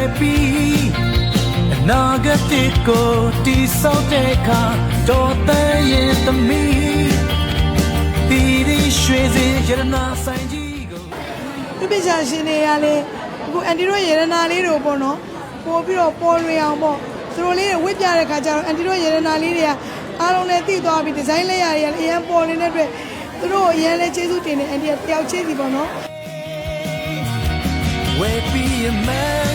ယ်ပြီးအနာဂတ်ကိုတိဆောက်တဲ့အခါတော်တန်ရဲ့သမီးဒီဒီရွှေစင်ရတနာဆိုင်ကြီးကိုသူပိချာရှင်တွေကလည်းအခုအန်တီတို့ရေရနာလေးတို့ပေါ့နော်ပို့ပြီးတော့ပေါ်လွင်အောင်ပေါ့သူတို့လေးတွေဝစ်ပြတဲ့ခါကျတော့အန်တီတို့ရေရနာလေးတွေကအားလုံးလည်းသိသွားပြီဒီဇိုင်းလေးရာတွေကလည်းအရင်ပေါ်နေတဲ့အတွက်သူတို့အရင်လည်းကျေးဇူးတင်နေအန်တီကတယောက်ချင်းစီပေါ့နော် Where be a man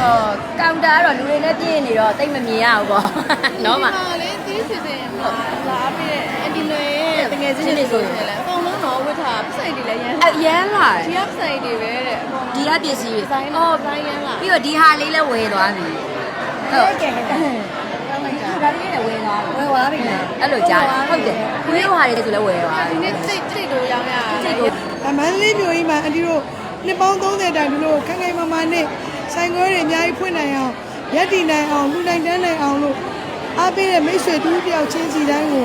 အော်ကောင်တာကတော့လူတွေနဲ့ပြည့်နေတော့တိတ်မမြင်ရဘူးပေါ့နော်မဒီလေတီးစီစဉ်မှာလာပြီးတဲ့အန်ဒီလွေရဲ့တကယ်ချင်းတွေဆိုရင်လည်းအကုန်လုံးတော့ဝတ်ထားပစိုက်တွေလည်းရမ်းအရန်လာတဒီယ်ကပစိုက်တွေပဲတဲ့အကုန်ဒီကပစ္စည်းဒီဇိုင်းအော်တော့ဇိုင်းရမ်းလာပြီးတော့ဒီဟာလေးလည်းဝယ်သွားပြီဟုတ်ကဲ့ကောင်းလိုက်တာဒါလေးလည်းဝယ်သွားပြီဝယ်သွားပြီလေအဲ့လိုကြားတယ်ဟုတ်တယ်ခုလေးဟာတွေဆိုလည်းဝယ်သွားဒီပြီနေ့စိတ်စိတ်တို့ရောင်းရစိတ်ကိုအမန္တလေးမြို့ကြီးမှာအန်တီတို့နှစ်ပေါင်း30တိုင်ဒီလိုခိုင်ခိုင်မာမာနဲ့ ဆိုင်ခွဲတွေအများကြီးဖွင့်နိုင်အောင်ရက်တည်နိုင်အောင်လူနိုင်တန်းနိုင်အောင်လို့အားပေးတဲ့မိတ်ဆွေတူတယောက်ချင်းစီတိုင်းကို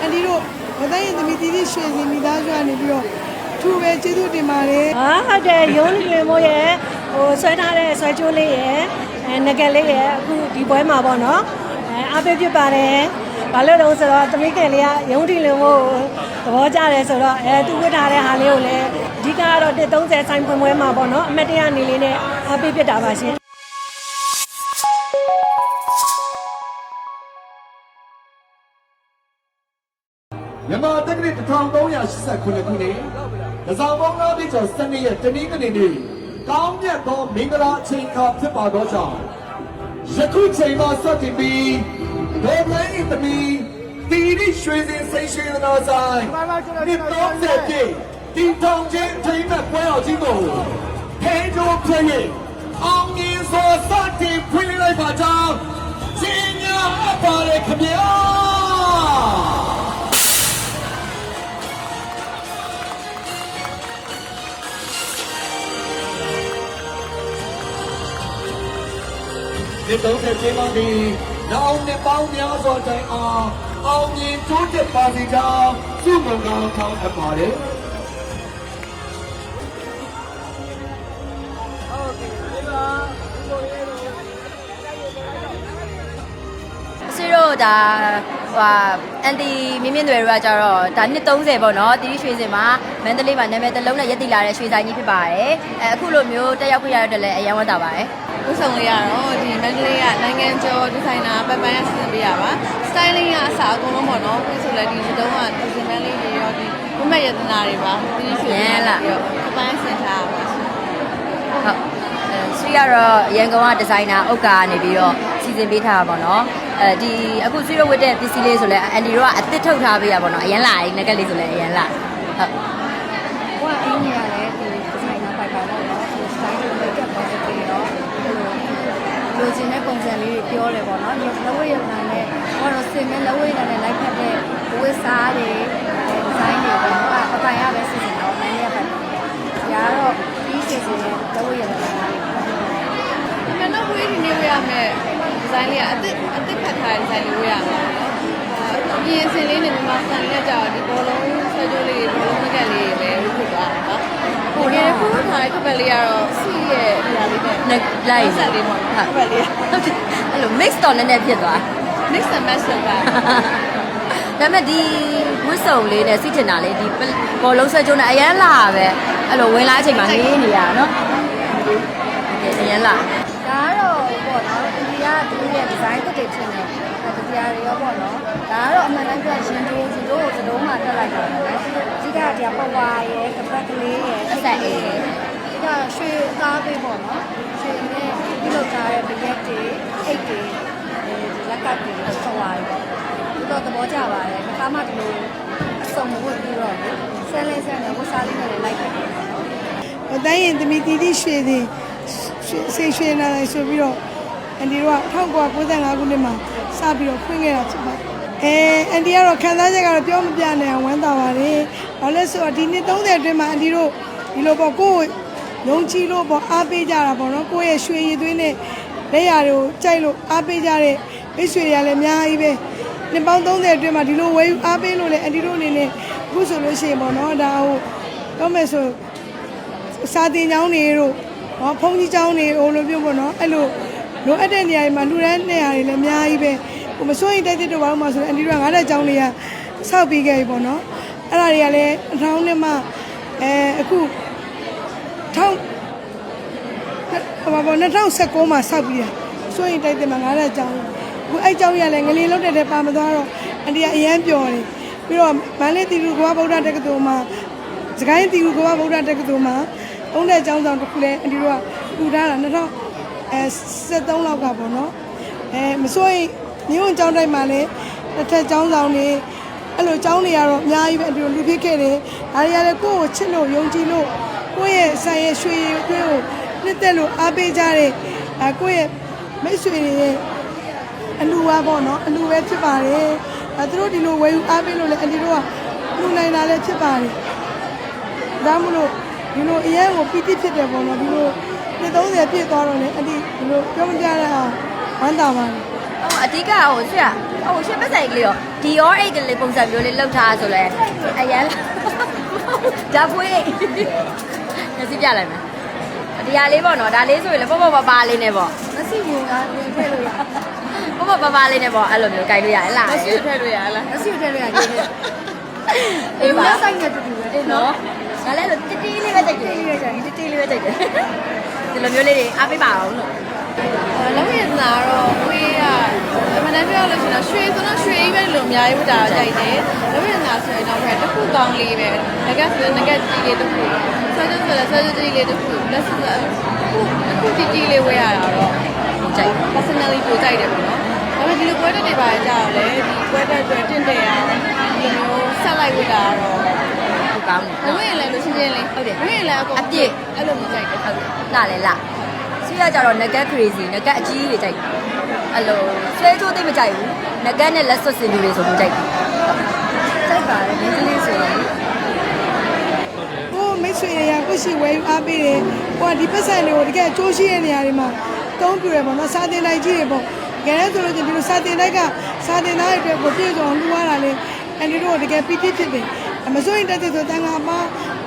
အန်တီတို့ဝတိုင်းရင်သမီးတီတီရွှေစီမိသားစုကနေပြီးတော့ထူပဲကျေးဇူးတင်ပါတယ်ဟာဟုတ်တယ်ရုံးလင်မိုးရဲ့ဟိုဆွဲထားတဲ့ဆွဲကြိုးလေးရဲ့အဲငကက်လေးရဲ့အခုဒီပွဲမှာပေါ့နော်အဲအားပေးဖြစ်ပါတယ်ဘာလို့လဲဆိုတော့သမီးကလေးကရုံးတီလင်မိုးကို သဘောကျတယ်ဆိုတော့အဲသူဝတ်ထားတဲ့ဟာလေးကိုလည်းအဓိကကတော့130ဆိုင်ဖွင့်ပွဲမှာပေါ့နော်အမတ်တရနေလေးနဲ့အားပေးဖြစ်တာပါရှင်မြန်မာတက္ကသိုလ်1389ခုနှစ်ဒဇောင်ပေါင်းသားပြည့်ကျော်စနေရက်တနင်္ဂနွေနေ့ကောင်းမြတ်သောမင်္ဂလာအချိန်အခါဖြစ်ပါသောကြောင့်ယခုချိန်မှစတင်ပြီးဒေါ်မင်းဤသမီး တီရီရွှေစင်စိတ်ရွှေနာဆိုင်ဒီ30ပြည့်ဒီထောင်ချင်းထိမ့်မဲ့ပွဲတော်ကြီးကိုဖေးတို့ပြည့်အောင်မြင်စွာစတင်ဖွင့်လှစ်လိုက်ပါကြောင်းကြီးညာအပ်ပါလေခင်ဗျာဒီ30ချိန်မှဒီနောက်နှစ်ပေါင်းများစွာတိုင်အောင် အောင်မြင်တိုးတက်ပါစေကြောင်းဆုမွန်ကောင်းထောင်းအပ်ပါတယ်ဆွေတို့ဒါဟိုအန်တီမြင့်မြင့်တွေတို့ကကြတော့ဒါနှစ်30ပေါ့နော်တီတီရွှေစင်မှာမန္တလေးမှာနာမည်တစ်လုံးနဲ့ရက်တည်လာတဲ့ရွှေဆိုင်ကြီးဖြစ်ပါတယ်အဲအခုလိုမျိုးတက်ရောက်ခွင့်ရတဲ့လည်းအရင်ဝတ်တာပါတယ် ဥဆောင်လေးရတော့ဒီမန္တလေးကနိုင်ငံကျော်ဒီဇိုင်နာပပန်းဆင်ပေးရပါစတိုင်လင်းကအစားအကုန်လုံးပေါ့နော်ပြီးဆိုလည်းဒီတုံးကဒီဇင်မန်းလေးတွေရောဒီဘုမရတနာတွေပါဒီဆိုပြီးတော့ပပန်းဆင်ထားပါရှင်ဟုတ်အဲဆွေကတော့ရန်ကုန်ကဒီဇိုင်နာဥက္ကာကနေပြီးတော့စီစဉ်ပေးထားတာပေါ့နော်အဲဒီအခုဆွေတို့ဝတ်တဲ့ပစ္စည်းလေးဆိုလဲအန်တီတို့ကအသစ်ထုတ်ထားပေးရပါတော့အရင်လာရင်ငကက်လေးဆိုလဲအရင်လာဟုတ် လိုချင်တဲ့ပုံစံလေးတွေပြောတယ်ပေါ့နော်လဝိယနာနဲ့ဟောတော့စင်မဲ့လဝိယနာနဲ့လိုက်ဖက်တဲ့ဝစ်စားတွေဒီဇိုင်းတွေပေါ့နော်အပိုင်ရပဲစီစဉ်တော့နိုင်ရပါမယ်။ဒါကတော့ဒီစီစဉ်တဲ့လဝိယနာတွေမနက်ဝေးဒီနေ့ဝေးရမယ်ဒီဇိုင်းလေးကအစ်စ်အစ်စ်ခတ်ထားတဲ့ဒီဇိုင်းလေးဝေးရမယ်နော်အပြင်အစင်လေးနဲ့မြန်မာစံလေးကကြာတော့ဒီဘောလုံးဆွဲကြိုးလေးဘောလုံးငကက်လေးပဲဝေးဖြစ်သွားတယ်နော် ဟိုဒီဖူးထားတဲ့ခပ်ပက်လေးကတော့စီရဲ့ဒီဟာလေးနဲ့နဲ့ လိုက်ဆက်လေးပေါ့ခပ်ပက်လေးဟုတ်တယ်အဲ့လို mix တော့နည်းနည်းဖြစ်သွား mix and match လုပ်တာဒါပေမဲ့ဒီဝစ်စုံလေးနဲ့စီတင်တာလေးဒီဘောလုံးဆွဲကျုံးနဲ့အရန်လာပဲအဲ့လိုဝင်လာအချိန်မှာနေနေရနော်ကဲအရန်လာ ဒါကတော့ပေါ့နော်ဒီကသူရဲ့ ဒီဇိုင်းတစ်တွေဖြစ်နေဒီတရားတွေရောပေါ့နော်ဒါကတော့အမှန်တမ်းပြရှင်တို့ရှင်တို့ကိုသတို့မှတက်လိုက်တာပဲအဓိကတရားပဝါရဲ့ကပတ်ကလေးရဲ့အဆက်အေးရဲ့ဒီကရွှေသားပေးပေါ့နော်ရွှေနဲ့ဒီလိုသားရဲ့ပရက်တွေအိတ်တွေဒီလက်ကပ်တွေပဝါရဲ့ဒီတော့သဘောကျပါတယ်ခါမှဒီလိုအစုံမဝတ်ပြီးတော့ဆဲလဲဆဲနဲ့ဝစားလေးနဲ့လိုက်ခဲ့တယ်နော်ဝတိုင်းရင်သမီးတီတီရွှေစီရွှေရွှေနာလိုက်ဆိုပြီးတော့ အန်တီတို့က1995ခုနှစ်မှာစပြီးတော့ဖွင့်ခဲ့တာဖြစ်ပါတယ်အဲအန်တီကတော့ခံစားချက်ကတော့ပြောမပြနိုင်အောင်ဝမ်းသာပါတယ်။ဘာလဲဆိုတော့ဒီနှစ်30အတွင်းမှာအန်တီတို့ဒီလိုပေါ့ကိုယ်ယုံကြည်လို့ပေါ့အားပေးကြတာပေါ့နော်ကိုယ့်ရဲ့ရွှေရည်သွေးနဲ့လက်ရာတွေကိုကြိုက်လို့အားပေးကြတဲ့မိတ်ဆွေတွေကလည်းအများကြီးပဲနှစ်ပေါင်း30အတွင်းမှာဒီလိုဝယ်ယူအားပေးလို့လည်းအန်တီတို့အနေနဲ့အခုဆိုလို့ရှိရင်ပေါ့နော်ဒါဟုတ်တော့မယ်ဆိုစာတင်ကျောင်းတွေတို့ဟောဖုန်းကြီးကျောင်းတွေဟိုလိုမျိုးပေါ့နော်အဲ့လို လိုအပ်တဲ့နေရာတွေမှာလူရန်နေရာတွေလည်းအများကြီးပဲဟိုမစိုးရင်တိုက်တဲ့တော့ဘာမှမဆိုရင်အန်တီတို့ကငါးတဲ့ကျောင်းလေးကဆောက်ပြီးခဲ့ပြီပေါ့နော်အဲ့ဒါတွေကလည်းအထောင်းနဲ့မှအဲအခုထောင်းဟိုဘာပေါ့2019မှာဆောက်ပြီးတာစိုးရင်တိုက်တဲ့မှာငါးတဲ့ကျောင်းအခုအဲ့ကျောင်းကြီးကလည်းငလင်လောက်တဲ့ထဲပါမသွားတော့အန်တီကအရန်ပျော်တယ်ပြီးတော့မန္တလေးတီကူကွာဗုဒ္ဓတက္ကသိုလ်မှာစကိုင်းတီကူကွာဗုဒ္ဓတက္ကသိုလ်မှာအုံးတဲ့ကျောင်းဆောင်တစ်ခုလည်းအန်တီတို့ကထူထားတာ2000 2013လောက်ကပေါ့နော်အဲမစိုးရင်မြို့ကျောင်းတိုင်းမှာလည်းတစ်ထက်ကျောင်းဆောင်နေအဲ့လိုကျောင်းတွေကတော့အများကြီးပဲအန်ဒီတို့လူဖြစ်ခဲ့တယ်ဒါတွေကလည်းကိုယ့်ကိုချစ်လို့ယုံကြည်လို့ကိုယ့်ရဲ့ဆိုင်ရဲ့ရွှေရည်ကိုနှစ်သက်လို့အားပေးကြတဲ့အဲကိုယ့်ရဲ့မိတ်ဆွေတွေရဲ့အလူပါပေါ့နော်အလူပဲဖြစ်ပါတယ်အဲသူတို့ဒီလိုဝယ်ယူအားပေးလို့လည်းအန်ဒီတို့ကလူနိုင်တာလည်းဖြစ်ပါတယ်ဒါမှမဟုတ်ဒီလိုအရင်ကိုပီတိဖြစ်တယ်ပေါ့နော်ဒီလို နှစ်30ပြည့်သွားတော့လေအတိဒီလိုပြောမပြရအောင်ဝမ်းသာပါတယ်ဟိုအဓိကဟိုဆွရဟိုရှင်းပဆိုင်ကလေးရောဒီရောအိတ်ကလေးပုံစံမျိုးလေးလောက်ထားဆိုလဲအရန်ဒါပွေးညစီပြလိုက်မယ်ဒီဟာလေးပေါ့နော်ဒါလေးဆိုရင်လည်းပေါ့ပေါ့ပါပါလေးနဲ့ပေါ့မစီဘူးကဝင်ထည့်လို့ရပေါ့ပေါ့ပါပါလေးနဲ့ပေါ့အဲ့လိုမျိုးကြိုက်လို့ရတယ်လားမဆီထည့်လို့ရလားမစီထည့်လို့ရတယ်အေးပါလက်ဆိုင်နဲ့တူတူပဲအေးနော် ငါလည်းတတီးလေးပဲတိုက်တယ်တတီးလေးပဲတိုက်တယ်ဒီလိုမျိုးလေးတွေအားပေးပါအောင်လို့လုံးရနာတော့ဝေးရအမှန်တမ်းပြောလို့ရှိရင်ရွှေဆိုတော့ရွှေကြီးပဲလို့အများကြီးဝတ်တာကြိုက်တယ်လုံးရနာဆိုရင်တော့ဘယ်တစ်ခုကောင်းလေးပဲငကဆိုရင်ငကကြီးလေးတစ်ခုဆွဲကြဆိုလည်းဆွဲကြကြီးလေးတစ်ခုလက်စအခုအခုကြီးကြီးလေးဝယ်ရတာတော့ကြိုက် personally ပိုကြိုက်တယ်ပေါ့နော်ဒါပေမဲ့ဒီလိုပွဲတက်တွေပါကြတော့လေဒီပွဲတက်တွေတင့်တယ်အောင်ဒီမျိုးဆက်လိုက်ဝတ်တာတော့ဟုတ် ကောင်းတယ်လုံးရလည်းလို့ရှင်းရှင်းလေးဟုတ်တယ်လုံးရလည်းအကုန်အပြည့်အဲ့လိုမျိုးကြိုက်တယ်ဟုတ်လာလေလာဆွေးရကြတော့ nugget crazy nugget အကြီးကြီးတွေကြိုက်အဲ့လိုဆွဲချိုးသိမကြိုက်ဘူး nugget နဲ့လက်စွပ်စင်လူတွေဆိုလို့ကြိုက်တယ်စိုက်ပါတယ်ဒီကလေးဆိုရင်ကိုမိတ်ဆွေတွေကကိုရှိဝယ်ယူအားပေးတယ်ကိုကဒီပတ်စံတွေကိုတကယ်အကျိုးရှိတဲ့နေရာတွေမှာတုံးပြရပေါ့နော်စာတင်လိုက်ကြီးတွေပေါ့ငယ်တဲ့ဆိုလို့ချင်းဒီလိုစာတင်လိုက်ကစာတင်သားတွေအတွက်ကိုပြည့်စုံလူရတာလေအန်ဒီတို့တကယ်ပီတိဖြစ်တယ် မစိုးရင်တက်တဲ့ဆိုတန်ခါမှာ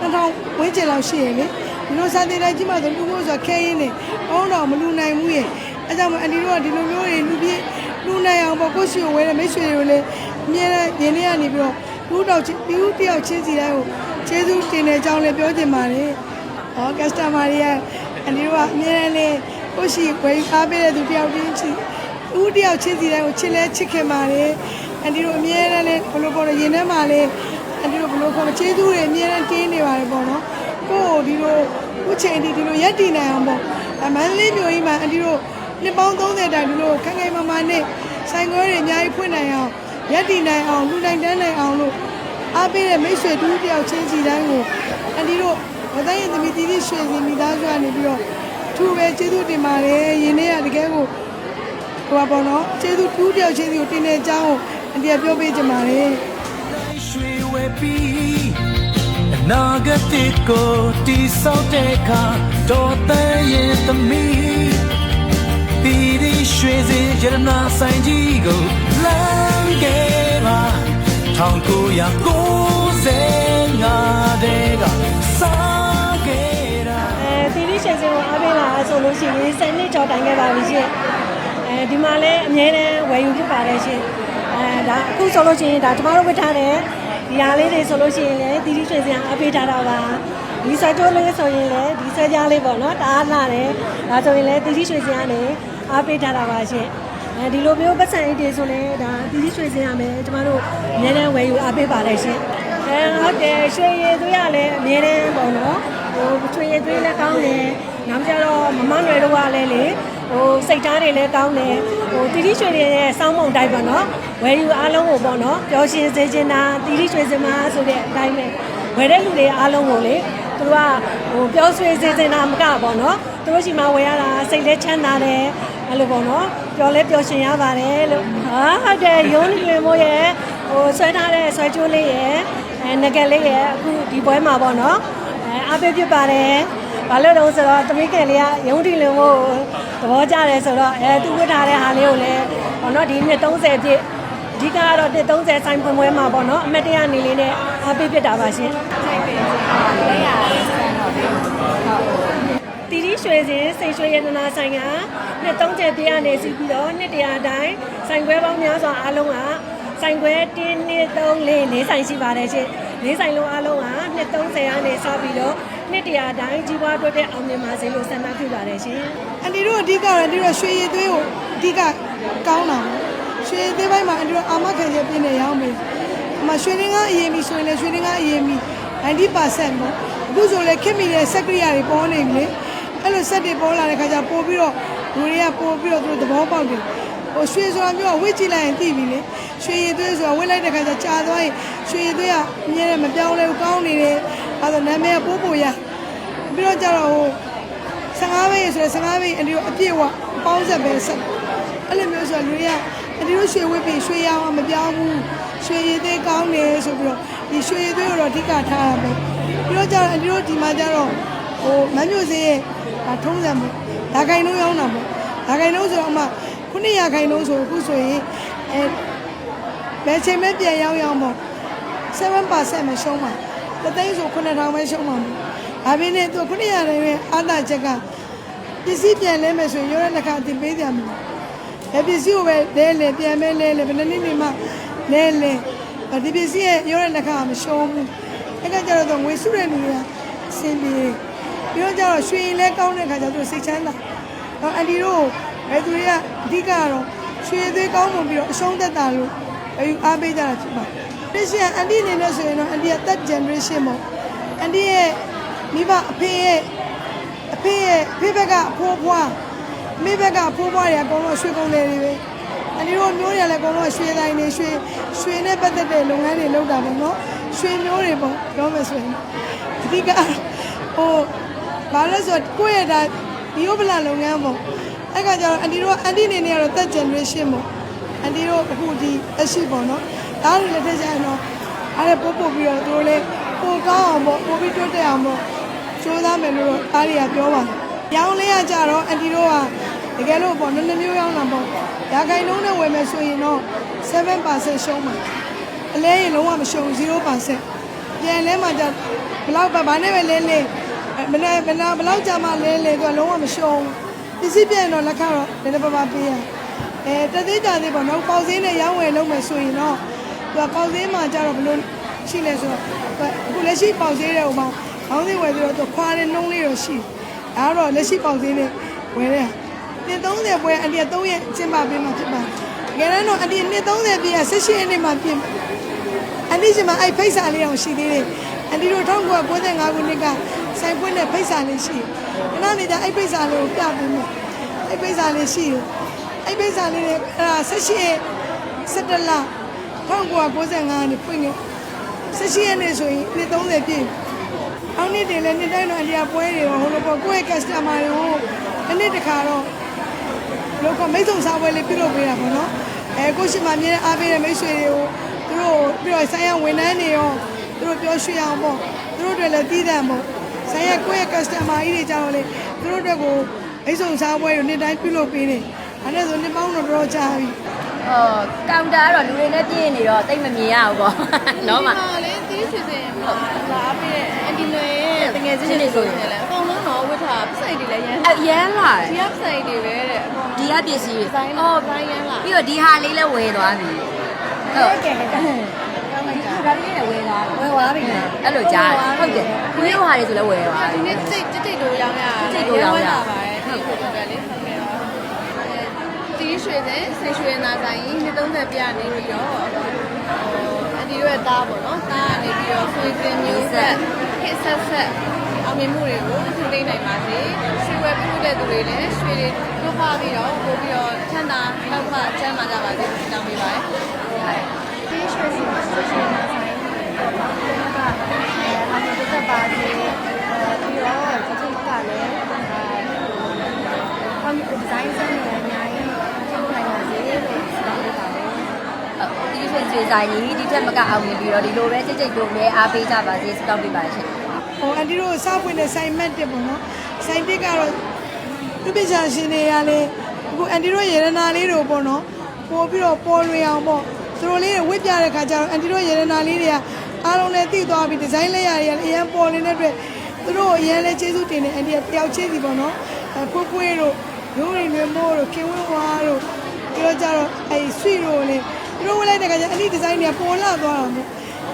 2000ဝင်းကျင်လောက်ရှိရလေဒီလိုစာတင်လိုက်ကြီးမှဆိုလူမျိုးဆိုခဲရင်းနေအောင်းတော့မလူနိုင်ဘူးရဲ့အဲကြောင့်အန်ဒီတို့ကဒီလိုမျိုးတွေလူပြည့်လူနိုင်အောင်ပေါ့ကိုရှိကိုဝဲတဲ့မိတ်ဆွေတွေကိုလည်းအမြဲတမ်းရင်းနေရနေပြီးတော့လူတော့ချင်းလူတယောက်ချင်းစီတိုင်းကိုကျေးဇူးတင်တဲ့အကြောင်းလည်းပြောချင်ပါတယ်။ဟော customer တွေကအန်ဒီတို့ကအများနဲ့လေးကိုရှိဝယ်အားပေးတဲ့သူတယောက်ချင်းချီဦးတယောက်ချင်းစီတိုင်းကိုချစ်လဲချစ်ခင်ပါတယ်။အန်ဒီတို့အများနဲ့လေးဘလို့ပေါ်တော့ရင်ထဲမှာလေး အန်ဒီတို့ဘလို့ခေါ်မကျေးဇူးတွေအများနဲ့တင်းနေပါတယ်ပေါ့နော်။ကိုယ်ဒီလိုခုချိန်ဒီဒီလိုရက်တည်နိုင်အောင်ပေါ့။အမန္တလေးမြို့ကြီးမှာအန်ဒီတို့နှစ်ပေါင်း30တိုင်ဒီလိုခိုင်ခိုင်မာမာနဲ့ဆိုင်ခွဲတွေအများကြီးဖွင့်နိုင်အောင်ရက်တည်နိုင်အောင်လူနိုင်တန်းနိုင်အောင်လို့အားပေးတဲ့မိတ်ဆွေတူတယောက်ချင်းစီတိုင်းကိုအန်ဒီတို့ဝတိုင်းရင်သမီးတီတီရွှေစင်မိသားစုကနေပြီးတော့ထူပဲကျေးဇူးတင်ပါတယ်ယင်းနေ့ကတကယ်ကိုဟိုပါပေါ့နော်ကျေးဇူးတူတယောက်ချင်းစီကိုတင်တဲ့အကြောင်းကိုအန်ဒီကပြောပေးချင်ပါတယ်ရွှေ ဝဲပြီးအနာဂတ်ကိုတိဆောက်တဲ့အခါတော်တန်ရဲ့သမီးတီတီရွှေစင်ရတနာဆိုင်ကြီးကိုလမ်းခဲ့ပါ1995တဲ့ကစားခဲ့တာအဲဒီဒီရှင်စင်ကိုအားပေးလာဆိုလို့ရှိရင်7နှစ်ကျော်တိုင်ခဲ့ပါပြီရှင်အဲဒီမှာလည်းအမြဲတမ်းဝယ်ယူဖြစ်ပါတယ်ရှင်အဲဒါအခုဆိုလို့ရှိရင်ဒါကျမတို့ဝတ်ထားတဲ့ ဒီဟာလေးတွေဆိုလို့ရှိရင်လည်းဒီဒီရှင်စင်အားပေးထားတာပါဒီဆွဲကြိုးလေးဆိုရင်လည်းဒီဆွဲကြားလေးပေါ့နော်တအားလာတယ်ဒါဆိုရင်လည်းဒီဒီရှင်စင်ကနေအားပေးထားတာပါရှင်အဲဒီလိုမျိုးပတ်စံအိတ်တွေဆိုလည်းဒါဒီဒီရွှေစင်ရမယ်ကျမတို့အများနဲ့ဝယ်ယူအားပေးပါလေရှင်အဲဟုတ်တယ်ရွှေရည်သွေးရလည်းအများနဲ့ပေါ့နော်ဟိုရွှေရည်သွေးလည်းကောင်းတယ်နောက်ကြတော့မမနွယ်တို့ကလည်းလေဟိုစိတ်သားတွေလည်းကောင်းတယ် ဟိုတီတီရွှေတွေရဲ့စောင်းမုံတိုင်းပေါ့နော်ဝယ်ယူအားလုံးကိုပေါ့နော်ပျော်ရှင်စေချင်တာတီတီရွှေစင်မဆိုတဲ့အတိုင်းပဲဝယ်တဲ့လူတွေအားလုံးကိုလေသူတို့ကဟိုပျော်ရွှင်စေချင်တာမကပေါ့နော်သူတို့ရှိမှဝယ်ရတာစိတ်လည်းချမ်းသာတယ်အဲ့လိုပေါ့နော်ပျော်လဲပျော်ရှင်ရပါတယ်လို့ဟာဟုတ်တယ်ရုံးနေလင်မို့ရဲ့ဟိုဆွဲထားတဲ့ဆွဲကြိုးလေးရဲ့အဲငကယ်လေးရဲ့အခုဒီပွဲမှာပေါ့နော်အဲအားပေးဖြစ်ပါတယ် ဘာလို့လဲဆိုတော့သမီးကယ်လေးကရုံးတီလင်မို့သဘောကျတယ်ဆိုတော့အဲသူဝတ်ထားတဲ့ဟာလေးကိုလည်းပေါ့နော်ဒီနှစ်30ပြည့်အဓိကကတော့တစ်30ဆိုင်ပွင့်ပွဲမှာပေါ့နော်အမတ်တရနေလေးနဲ့အားပေးဖြစ်တာပါရှင်တီတီရွှေစင်စိတ်ရွှေရတနာဆိုင်ကနှစ်30ပြည့်အနေစီပြီးတော့နှစ်တရာတိုင်းဆိုင်ခွဲပေါင်းများစွာအားလုံးကဆိုင်ခွဲ1 2 3 4လေးဆိုင်ရှိပါတယ်ရှင်လေးဆိုင်လုံးအားလုံးကနှစ်30အနေစပြီးတော့ နှစ်တရာတိုင်းကြီးပွားတိုးတက်အောင်မြင်ပါစေလို့ဆန္ဒပြုပါတယ်ရှင်အန်တီတို့အဓိကတော့အန်တီတို့ရွှေရည်သွေးကိုအဓိကကောင်းတာပေါ့ရွှေရည်သွေးပိုင်းမှာအန်တီတို့အာမခံချက်ပြည့်နေရအောင်မယ်အမရွှေရင်းကအရင်ပြီဆိုရင်လည်းရွှေရင်းကအရင်ပြီ90%ပေါ့အခုဆိုလည်းခင်မီတဲ့စက်ကရိယာတွေပေါ်နေပြီလေအဲ့လိုဆက်တွေပေါ်လာတဲ့ခါကျပို့ပြီးတော့လူတွေကပို့ပြီးတော့သူတို့သဘောပေါက်တယ်ဟိုရွှေဆိုတာမျိုးကဝစ်ကြည့်လိုက်ရင်သိပြီလေရွှေရည်သွေးဆိုတာဝစ်လိုက်တဲ့ခါကျကြာသွားရင်ရွှေရည်သွေးကအမြဲတမ်းမပြောင်းလဲဘူးကောင်းနေတယ် အဲ့ဒါနာမည်ကပိုးပိုရပြီးတော့ကျတော့ဟို15ဘိတ်ဆိုရင်15ဘိတ်အဒီတို့အပြည့်ဝအပေါင်းဆက်ပဲဆက်အဲ့လိုမျိုးဆိုတော့လူတွေကအဒီတို့ရွှေဝစ်ပြီးရွှေရောင်းမပြောင်းဘူးရွှေရည်သေးကောင်းတယ်ဆိုပြီးတော့ဒီရွှေရည်သေးကိုတော့အဓိကထားရမယ်ပြီးတော့ကျတော့အဒီတို့ဒီမှာကျတော့ဟိုမမ်းမျိုးစေးရဲ့ဒါထုံးစံပေါ့ဒါခိုင်လုံးရောင်းတာပေါ့ဒါခိုင်လုံးဆိုတော့အမ900ခိုင်လုံးဆိုအခုဆိုရင်အဲဘယ်ချိန်မဲ့ပြန်ရောင်းရောင်းပေါ့7%မရှုံးပါ တသိန်းဆို9000ပဲရှုံးပါမယ်ဒါပေမဲ့သူ900ရယ်အာသာချက်ကပစ္စည်းပြန်လဲမယ်ဆိုရင်ရောရတဲ့ခါအတင်ပေးကြမှာဘယ်ပစ္စည်းကိုပဲလဲလဲပြန်မဲလဲလဲဘယ်နှစ်နှစ်နေမှလဲလဲဒီပစ္စည်းရဲ့ရောရတဲ့ခါမရှုံးဘူးအဲ့ကကြတော့ငွေစုတဲ့လူတွေကအဆင်ပြေပြီးတော့ကျတော့ရွှေရင်လဲကောင်းတဲ့ခါကျတော့စိတ်ချမ်းသာတော့အန်ဒီတို့ဘယ်သူတွေကအဓိကကတော့ရွှေသေးကောင်းမှုပြီးတော့အရှုံးသက်တာလို့အယူအားပေးကြတာဖြစ်ပါတယ်။ ဒီရှင်အန်ဒီအနေနဲ့ဆိုရင်တော့အန်ဒီက third generation ပေါ့။အန်ဒီရဲ့မိဘအဖေရဲ့အဖေရဲ့အဖေဘက်ကအဖိုးဖွားမိဘက်ကအဖိုးဖွားတွေအကုန်လုံးရွှေကုန်တယ်တွေပဲ။အန်ဒီတို့မျိုးတွေကလည်းအကုန်လုံးရွှေတိုင်းတွေရွှေရွှေနဲ့ပတ်သက်တဲ့လုပ်ငန်းတွေလုပ်တာပေါ့နော်။ရွှေမျိုးတွေပေါ့ပြောမယ်ဆိုရင်အဓိကဟိုဘာလဲဆိုတော့ကိုယ့်ရဲ့ဒါဒီဥပလာလုပ်ငန်းပေါ့။အဲ့ကကြတော့အန်ဒီတို့ကအန်ဒီအနေနဲ့ကတော့ third generation ပေါ့။အန်ဒီတို့အခုဒီအရှိပေါ့နော်။ ဒါတွေလည်းထည့်ကြရင်တော့အဲ့ဒါပို့ပို့ပြီးတော့သူတို့လည်းပိုကောင်းအောင်ပေါ့ပို့ပြီးတိုးတက်အောင်ပေါ့စူးစမ်းမယ်လို့တော့အားတွေကပြောပါတယ်။ရောင်းလေးကကြတော့အန်တီတို့ကတကယ်လို့ပေါ့နည်းနည်းမျိုးရောင်းတာပေါ့။ရာခိုင်နှုန်းနဲ့ဝယ်မယ်ဆိုရင်တော့7%ရှုံးမှာ။အလဲရင်လုံးဝမရှုံး0%ပြန်လဲမှကြဘလောက်ပဲဘာနဲ့ပဲလဲလဲဘယ်နဲ့ဘယ်နာဘလောက်ကြာမှလဲလဲသူကလုံးဝမရှုံးပစ္စည်းပြန်တော့လက်ခတော့နည်းနည်းပါးပါးပေးရအဲတသေးကြသေးပေါ့နော်ပေါက်စင်းနဲ့ရောင်းဝယ်လုပ်မယ်ဆိုရင်တော့ သူကပေါက်စင်းမှာကြတော့ဘလို့ရှိလဲဆိုတော့အခုလက်ရှိပေါက်စင်းတဲ့ဟိုမှာခေါင်းစင်းဝယ်ပြီးတော့သူခွာတဲ့နှုံးလေးတော့ရှိဒါကတော့လက်ရှိပေါက်စင်းနဲ့ဝယ်တဲ့နှစ်30ပွဲအတည်း3ရက်ကျင်းပပေးမှဖြစ်ပါတယ်ငယ်တော့အတည်းနှစ်30ပြည့်18ရက်နေ့မှပြင်အန်ဒီရှင်မအဲ့ဖိတ်စာလေးအောင်ရှိသေးတယ်အန်ဒီတို့1995ခုနှစ်ကဆိုင်ပွင့်တဲ့ဖိတ်စာလေးရှိခဏနေကြအဲ့ဖိတ်စာလေးကိုပြပေးမယ်အဲ့ဖိတ်စာလေးရှိတယ်အဲ့ဖိတ်စာလေးနဲ့အဲ့ဒါ18ရက်17လ 1995နှစ်ဖွင့်ခဲ့18ရက်နေ့ဆိုရင်နှစ်30ပြည့်အောက်နှစ်တည်းလည်းနှစ်တိုင်းတော့အလျာပွဲတွေတော့ဟိုလိုပေါ့ကိုယ့်ရဲ့ customer တွေကိုတစ်နှစ်တစ်ခါတော့လောကမိတ်ဆုံစားပွဲလေးပြုလုပ်ပေးတာပေါ့နော်အဲကိုရှိမှအမြဲတမ်းအားပေးတဲ့မိတ်ဆွေတွေကိုသူတို့ပြီးတော့ဆိုင်ရဝန်ထမ်းတွေရောသူတို့ပြောရွှေအောင်ပေါ့သူတို့တွေလည်းတည်တံ့ပေါ့ဆိုင်ရကိုယ့်ရဲ့ customer ကြီးတွေကြတော့လေသူတို့တွေကိုမိတ်ဆုံစားပွဲကိုနေ့တိုင်းပြုလုပ်ပေးတယ်အဲ့ဒါဆိုနှစ်ပေါင်းတော့တော်တော်ကြာပြီ ဟိုကောင်တာကတော့လူတွေနဲ့ပြည့်နေတော့တိတ်မမြင်ရဘူးပေါ့နော်မဒီမှာလေတီးရွှေစင်မှာလာပြီးတဲ့အဒီလွေရဲ့တငယ်ချင်းတွေဆိုရင်လည်းအကုန်လုံးတော့ဝတ်ထားပစိုက်တွေလည်းရမ်းအရန်လာတယ်ဒီကပစိုက်တွေပဲတဲ့အကုန်ဒီကပစ္စည်းဆိုင်တော့ဘိုင်းရမ်းလာပြီးတော့ဒီဟာလေးလည်းဝယ်သွားပြီဟုတ်ကဲကဲကောင်းလိုက်တာဒါလေးလည်းဝယ်သွားပြီဝယ်သွားပြီလားအဲ့လိုကြားတယ်ဟုတ်တယ်ခွေးဟာတွေဆိုလည်းဝယ်သွားဒီပြီနေ့တိတ်တိတ်တို့ရောင်းရတိတ်တို့ရောင်းရပါတယ်ဒီကိုတော့လေဟုတ်ကဲ့ပါ တီးရွှေစင်ဆိတ်ရွှေနာဆိုင်နှစ်30ပြနေပြီးတော့ဟိုအဒီရဲ့သားပေါ့နော်သားကနေပြီးတော့ဆွေကင်းမျိုးဆက်ဟစ်ဆက်ဆက်အောင်မြင်မှုတွေကိုထူသိနိုင်ပါစေရွှေဝယ်ပြုတဲ့သူတွေလည်းရွှေတွေထုတ်ပါပြီးတော့ပို့ပြီးတော့ချမ်းသာလောက်မှချမ်းသာကြပါစေတောင်းပေးပါတယ်ဒီရွှေစီရွှေစီနာဆိုင်ကအာမတက်တက်ပါစေပြီးတော့ဒီချိန်ကလည်းကွန်ပျူတာဒီဇိုင်းစမ်းနေအများကြီးထုတ်နိုင်ပါစေလို့တောင်းပေးပါတယ် ဒီ ဆွေဆွေဆိုင်ကြီးဒီထက်မကအောင်မြင်ပြီးတော့ဒီလိုပဲစိတ်စိတ်တို့လည်းအားပေးကြပါစေစတောင်းပေးပါရှင်ဟိုအန်တီတို့စောက်ပွင့်တဲ့ဆိုင်မက်တက်ပေါ့နော်ဆိုင်တက်ကတော့သူပိချာရှင်တွေကလည်းအခုအန်တီတို့ရေရနာလေးတို့ပေါ့နော်ပို့ပြီးတော့ပေါ်လွင်အောင်ပေါ့သူတို့လေးတွေဝစ်ပြတဲ့ခါကျတော့အန်တီတို့ရေရနာလေးတွေကအားလုံးလည်းသိသွားပြီဒီဇိုင်းလေးရာတွေကလည်းအရင်ပေါ်နေတဲ့အတွက်သူသူတို့အရင်လဲကျေးဇူးတင်တယ်အန်တီကတယောက်ချင်းစီပေါ့နော်အဲဖွေးဖွေးတို့ရိုးရင်းတွေမိုးတို့ခင်ဝင်းဝါတို့ပြီးတော့ကြတော့အဲဆွေတို့လည်း သူတို့ဝလိုက်တဲ့ခါကျအန်တီဒီဇိုင်းတွေကပေါ်လာသွားတာပေါ့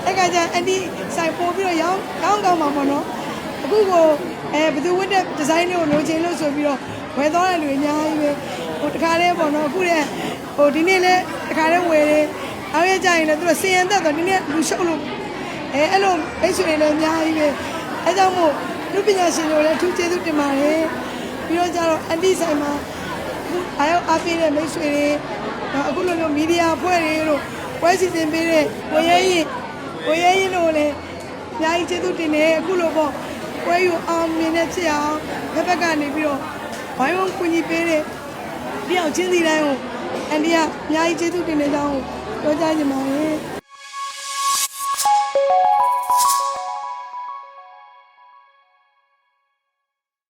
အဲ့ခါကျအန်တီဆိုင်ပို့ပြီးတော့ရောင်းရောင်းကောင်းမှာပေါ့နော်အခုကိုအဲဘယ်သူဝတ်တဲ့ဒီဇိုင်းတွေကိုလိုချင်လို့ဆိုပြီးတော့ဝယ်သွားတဲ့လူအများကြီးပဲဟိုတခါတည်းပေါ့နော်အခုတည်းဟိုဒီနေ့လဲတခါတည်းဝယ်တယ်အားရကြရင်လည်းသူတို့စီရင်သက်တော့ဒီနေ့လူရှုပ်လို့အဲအဲ့လိုအိတ်ဆွေလည်းအများကြီးပဲအဲကြောင့်မို့လူပညာရှင်တို့လည်းအထူးကျေးဇူးတင်ပါတယ်ပြီးတော့ကျတော့အန်တီဆိုင်မှာအခုအားရောက်အားပေးတဲ့မိတ်ဆွေတွေနောက် အခုလိုမျိုးမီဒီယာအဖွဲ့တွေတို့ပွဲစီစဉ်ပေးတဲ့ဝရဲရင်ဝရဲရင်တို့လည်းအများကြီးကျေးဇူးတင်တယ်အခုလိုပေါ့ပွဲယူအောင်မြင်တဲ့ဖြစ်အောင်ဘက်ဘက်ကနေပြီးတော့ဘိုင်းဝန်းကူညီပေးတဲ့တယောက်ချင်းစီတိုင်းကိုအန်တီကအများကြီးကျေးဇူးတင်နေကြောင်းပြောကြားချင်ပါတယ်